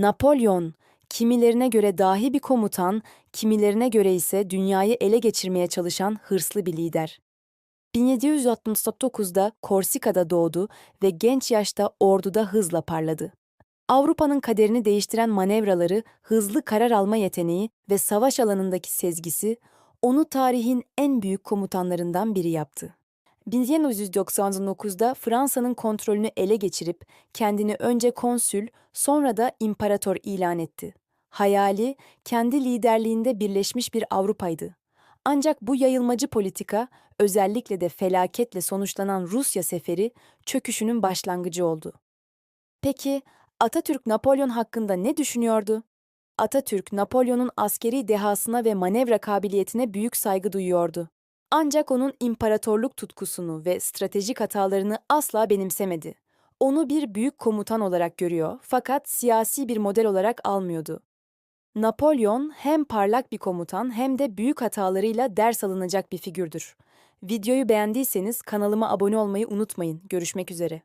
Napolyon, kimilerine göre dahi bir komutan, kimilerine göre ise dünyayı ele geçirmeye çalışan hırslı bir lider. 1769'da Korsika'da doğdu ve genç yaşta orduda hızla parladı. Avrupa'nın kaderini değiştiren manevraları, hızlı karar alma yeteneği ve savaş alanındaki sezgisi onu tarihin en büyük komutanlarından biri yaptı. 1999'da Fransa'nın kontrolünü ele geçirip kendini önce konsül, sonra da imparator ilan etti. Hayali kendi liderliğinde birleşmiş bir Avrupa'ydı. Ancak bu yayılmacı politika özellikle de felaketle sonuçlanan Rusya seferi çöküşünün başlangıcı oldu. Peki Atatürk Napolyon hakkında ne düşünüyordu? Atatürk, Napolyon'un askeri dehasına ve manevra kabiliyetine büyük saygı duyuyordu. Ancak onun imparatorluk tutkusunu ve stratejik hatalarını asla benimsemedi. Onu bir büyük komutan olarak görüyor fakat siyasi bir model olarak almıyordu. Napolyon hem parlak bir komutan hem de büyük hatalarıyla ders alınacak bir figürdür. Videoyu beğendiyseniz kanalıma abone olmayı unutmayın. Görüşmek üzere.